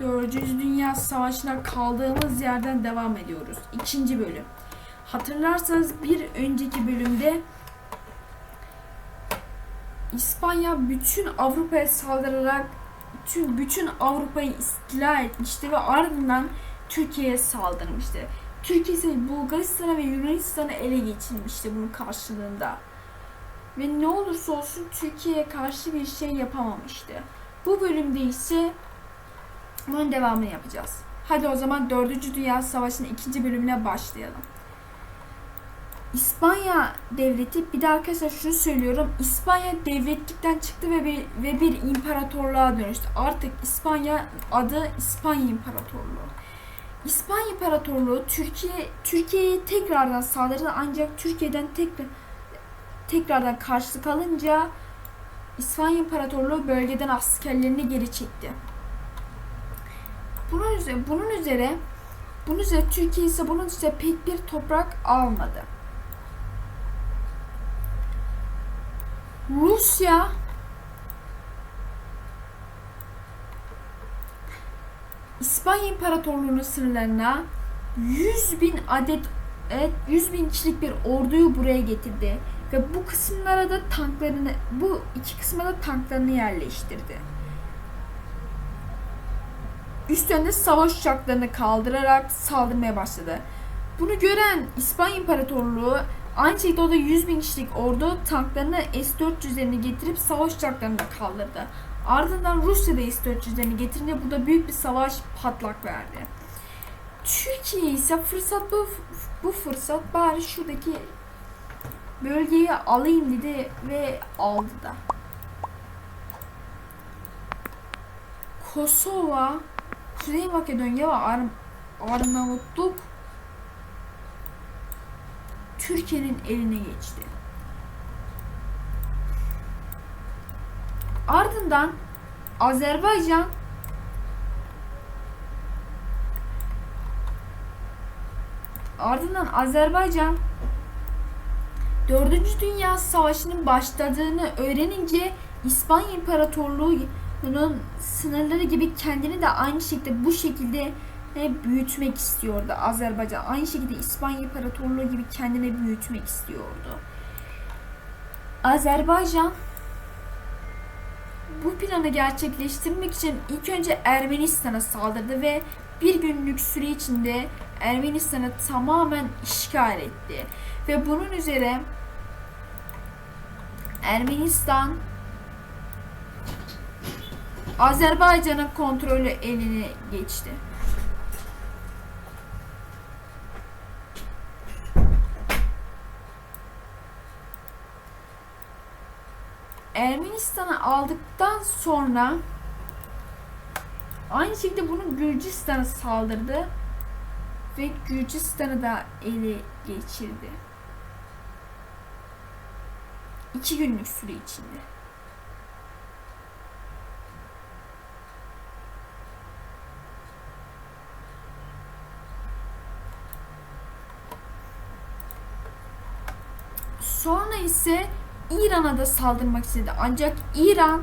Dördüncü Dünya Savaşı'na kaldığımız yerden devam ediyoruz. İkinci bölüm. Hatırlarsanız bir önceki bölümde İspanya bütün Avrupa'ya saldırarak tüm bütün Avrupa'yı istila etmişti ve ardından Türkiye'ye saldırmıştı. Türkiye ise Bulgaristan'a ve Yunanistan'ı ele geçirmişti bunun karşılığında. Ve ne olursa olsun Türkiye'ye karşı bir şey yapamamıştı. Bu bölümde ise bunun devamını yapacağız. Hadi o zaman 4. Dünya Savaşı'nın ikinci bölümüne başlayalım. İspanya devleti bir de arkadaşlar şunu söylüyorum. İspanya devletlikten çıktı ve bir, ve bir imparatorluğa dönüştü. Artık İspanya adı İspanya İmparatorluğu. İspanya İmparatorluğu Türkiye Türkiye'ye tekrardan saldırdı ancak Türkiye'den tekrar tekrardan karşılık alınca İspanya İmparatorluğu bölgeden askerlerini geri çekti. Bunun üzerine, bunun üzere bunun üzerine Türkiye ise bunun üzerine pek bir toprak almadı. Rusya İspanya İmparatorluğu'nun sınırlarına 100 bin adet evet, 100 bin kişilik bir orduyu buraya getirdi ve bu kısımlara da tanklarını bu iki kısma da tanklarını yerleştirdi. Üstlerinde savaş uçaklarını kaldırarak saldırmaya başladı. Bunu gören İspanya İmparatorluğu aynı şekilde o da 100 bin kişilik ordu tanklarını S-400'lerini getirip savaş uçaklarını da kaldırdı. Ardından Rusya da S-400'lerini getirince burada büyük bir savaş patlak verdi. Türkiye ise fırsat bu, bu fırsat bari şuradaki bölgeyi alayım dedi ve aldı da. Kosova, Kuzey Makedonya ve Ar Arnavutluk Türkiye'nin eline geçti. Ardından Azerbaycan Ardından Azerbaycan 4. Dünya Savaşı'nın başladığını öğrenince İspanya İmparatorluğu'nun sınırları gibi kendini de aynı şekilde bu şekilde e, büyütmek istiyordu Azerbaycan. Aynı şekilde İspanya İmparatorluğu gibi kendini büyütmek istiyordu. Azerbaycan bu planı gerçekleştirmek için ilk önce Ermenistan'a saldırdı ve bir günlük süre içinde Ermenistan'ı tamamen işgal etti. Ve bunun üzere Ermenistan Azerbaycan'ın kontrolü eline geçti. Ermenistan'ı aldıktan sonra aynı şekilde bunu Gürcistan'a saldırdı ve Gürcistan'ı da ele geçirdi. İki günlük süre içinde. Sonra ise İran'a da saldırmak istedi. Ancak İran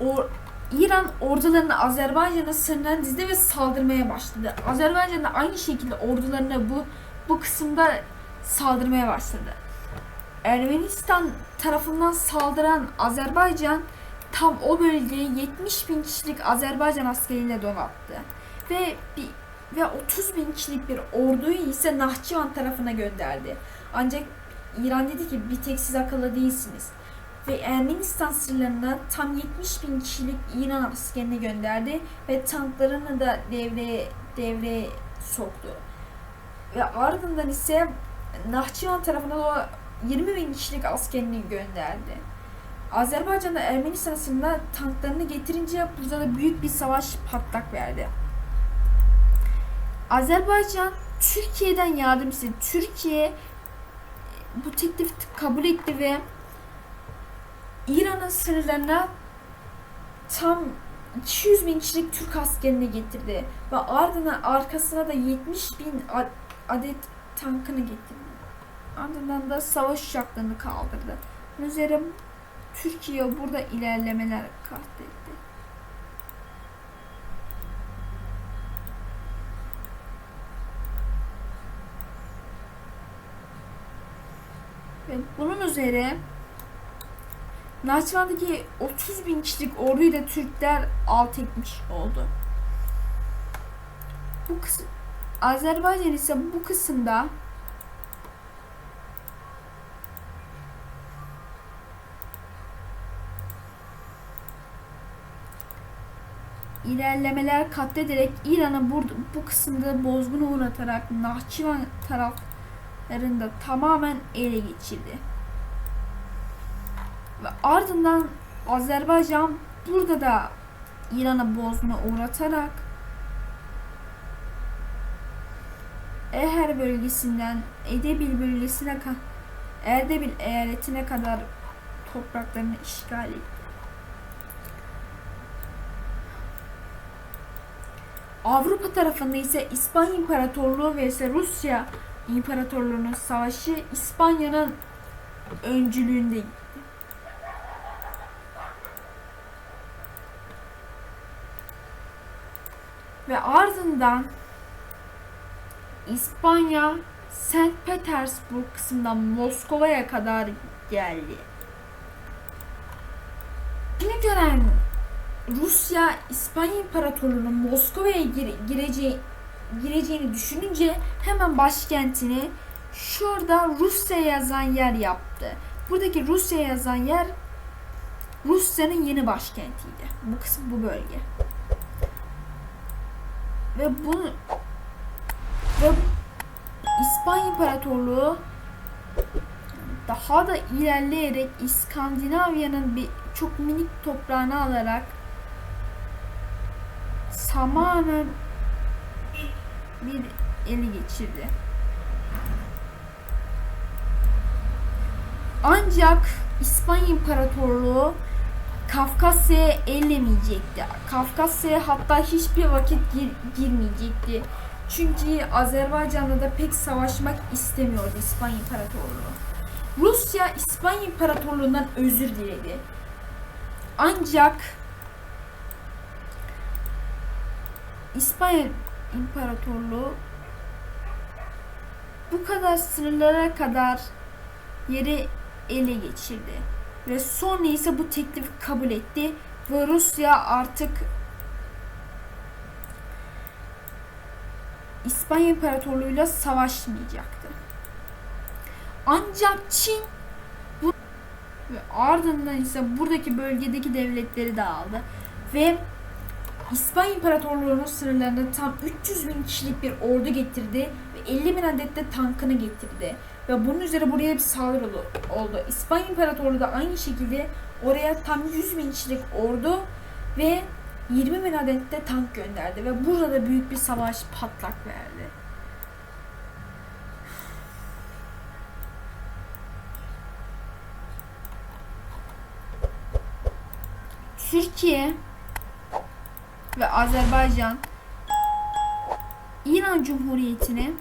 o İran ordularını Azerbaycan'a sınırlarına dizdi ve saldırmaya başladı. Azerbaycan da aynı şekilde ordularına bu bu kısımda saldırmaya başladı. Ermenistan tarafından saldıran Azerbaycan tam o bölgeye 70 bin kişilik Azerbaycan askeriyle donattı. Ve bir, ve 30 bin kişilik bir orduyu ise Nahçıvan tarafına gönderdi. Ancak İran dedi ki bir tek siz akıllı değilsiniz. Ve Ermenistan sınırlarına tam 70 bin kişilik İran askerini gönderdi ve tanklarını da devreye, devreye soktu. Ve ardından ise Nahçıvan tarafına da 20 bin kişilik askerini gönderdi. Azerbaycan'da Ermenistan sınırına tanklarını getirince burada da büyük bir savaş patlak verdi. Azerbaycan Türkiye'den yardım istedi. Türkiye bu teklifi kabul etti ve İran'ın sınırlarına tam 200 bin kişilik Türk askerini getirdi ve ardından arkasına da 70 bin adet tankını getirdi. Ardından da savaş uçaklarını kaldırdı. Üzerine Türkiye burada ilerlemeler kaydetti. Ve bunun üzere Nahçıvan'daki 30 bin kişilik orduyu da Türkler alt etmiş oldu. Bu kısım Azerbaycan ise bu kısımda ilerlemeler katlederek İran'ı bu, bu kısımda bozguna uğratarak Nahçıvan taraflarında tamamen ele geçirdi. Ve ardından Azerbaycan burada da İran'a bozguna uğratarak Eher bölgesinden Edebil bölgesine Erdebil eyaletine kadar topraklarını işgal etti. Avrupa tarafında ise İspanya İmparatorluğu ve ise Rusya İmparatorluğu'nun savaşı İspanya'nın öncülüğünde Ve ardından İspanya St. Petersburg kısmından Moskova'ya kadar geldi. Bunu gören Rusya İspanya İmparatorluğu'nun Moskova'ya gire- gireceği gireceğini düşününce hemen başkentini şurada Rusya yazan yer yaptı. Buradaki Rusya yazan yer Rusya'nın yeni başkentiydi. Bu kısım bu bölge. Ve bunu ve İspanya İmparatorluğu daha da ilerleyerek İskandinavya'nın bir çok minik toprağını alarak tamamen bir eli geçirdi. Ancak İspanya İmparatorluğu Kafkasya'ya ellemeyecekti. Kafkasya'ya hatta hiçbir vakit gir- girmeyecekti. Çünkü Azerbaycan'da da pek savaşmak istemiyordu İspanya İmparatorluğu. Rusya İspanya İmparatorluğu'ndan özür diledi. Ancak İspanya İmparatorluğu bu kadar sınırlara kadar yeri ele geçirdi. Ve sonra ise bu teklifi kabul etti ve Rusya artık İspanya İmparatorluğu'yla savaşmayacaktı. Ancak Çin bu ve ardından ise buradaki bölgedeki devletleri de aldı ve İspanya İmparatorluğu'nun sınırlarına tam 300 bin kişilik bir ordu getirdi 50 bin adet de tankını getirdi. Ve bunun üzerine buraya bir saldırı oldu-. İspanya İmparatorluğu da aynı şekilde oraya tam 100 bin kişilik ordu ve 20 bin adet de tank gönderdi. Ve burada da büyük bir savaş patlak verdi. Türkiye ve Azerbaycan İran Cumhuriyeti'ni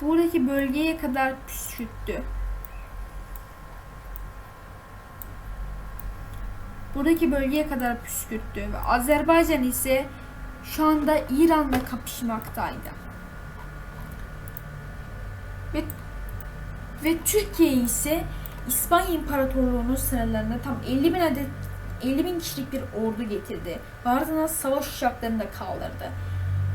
buradaki bölgeye kadar püskürttü. Buradaki bölgeye kadar püskürttü ve Azerbaycan ise şu anda İran'la kapışmaktaydı. Ve ve Türkiye ise İspanya İmparatorluğu'nun sınırlarına tam 50 bin adet 50 bin kişilik bir ordu getirdi. Ve ardından savaş uçaklarını da kaldırdı.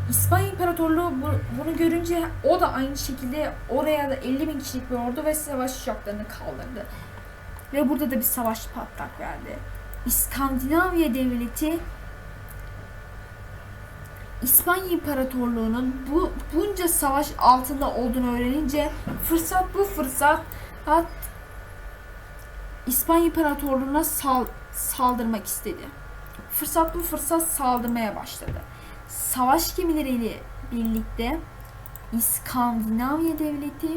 İspanya İmparatorluğu bu- bunu görünce o da aynı şekilde oraya da 50 bin kişilik bir ordu ve savaş uçaklarını kaldırdı. Ve burada da bir savaş patlak verdi. İskandinavya devleti İspanya İmparatorluğu'nun bu bunca savaş altında olduğunu öğrenince fırsat bu fırsat hat İspanya İmparatorluğu'na sal- saldırmak istedi. Fırsat bu fırsat saldırmaya başladı. Savaş gemileriyle birlikte İskandinavya devleti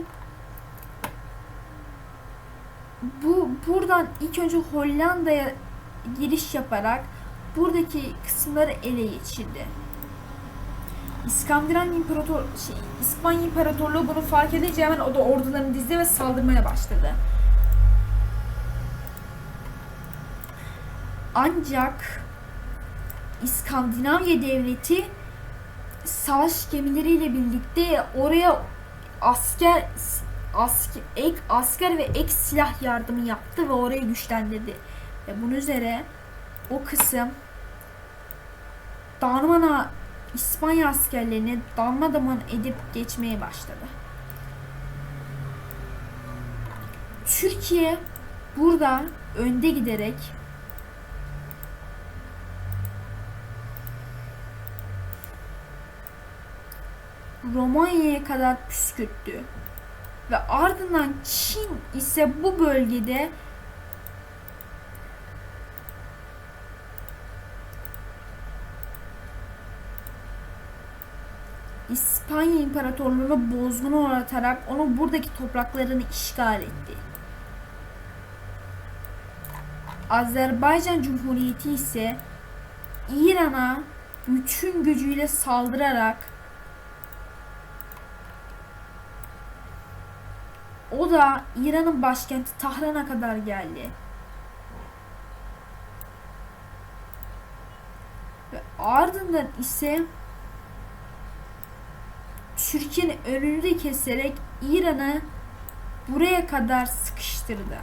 bu buradan ilk önce Hollanda'ya giriş yaparak buradaki kısımları ele geçirdi. İskandinav İmparator şey, İspanya İmparatorluğu bunu fark edince hemen o da ordularını dizdi ve saldırmaya başladı. Ancak İskandinavya devleti savaş gemileriyle birlikte oraya asker asker ek asker ve ek silah yardımı yaptı ve orayı güçlendirdi. Ve bunun üzere o kısım Darmana İspanya askerlerini darmadağın edip geçmeye başladı. Türkiye burada önde giderek Romanya'ya kadar püskürttü. Ve ardından Çin ise bu bölgede İspanya İmparatorluğunu bozguna uğratarak onun buradaki topraklarını işgal etti. Azerbaycan Cumhuriyeti ise İran'a bütün gücüyle saldırarak o da İran'ın başkenti Tahran'a kadar geldi. Ve ardından ise Türkiye'nin önünü keserek İran'ı buraya kadar sıkıştırdı.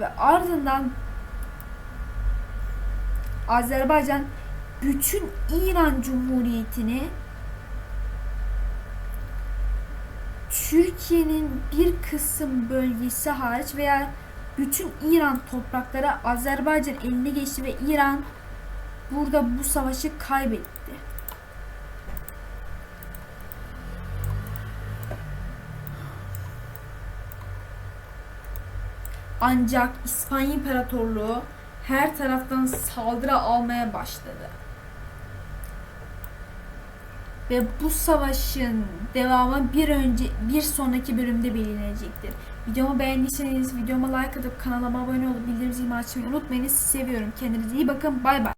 Ve ardından Azerbaycan bütün İran Cumhuriyeti'ni Türkiye'nin bir kısım bölgesi hariç veya bütün İran toprakları Azerbaycan eline geçti ve İran burada bu savaşı kaybetti. Ancak İspanya İmparatorluğu her taraftan saldırı almaya başladı. Ve bu savaşın devamı bir önce bir sonraki bölümde belirlenecektir. Videomu beğendiyseniz videoma like atıp kanalıma abone olup bildirim zilini açmayı unutmayın. Sizi seviyorum. Kendinize iyi bakın. Bay bay.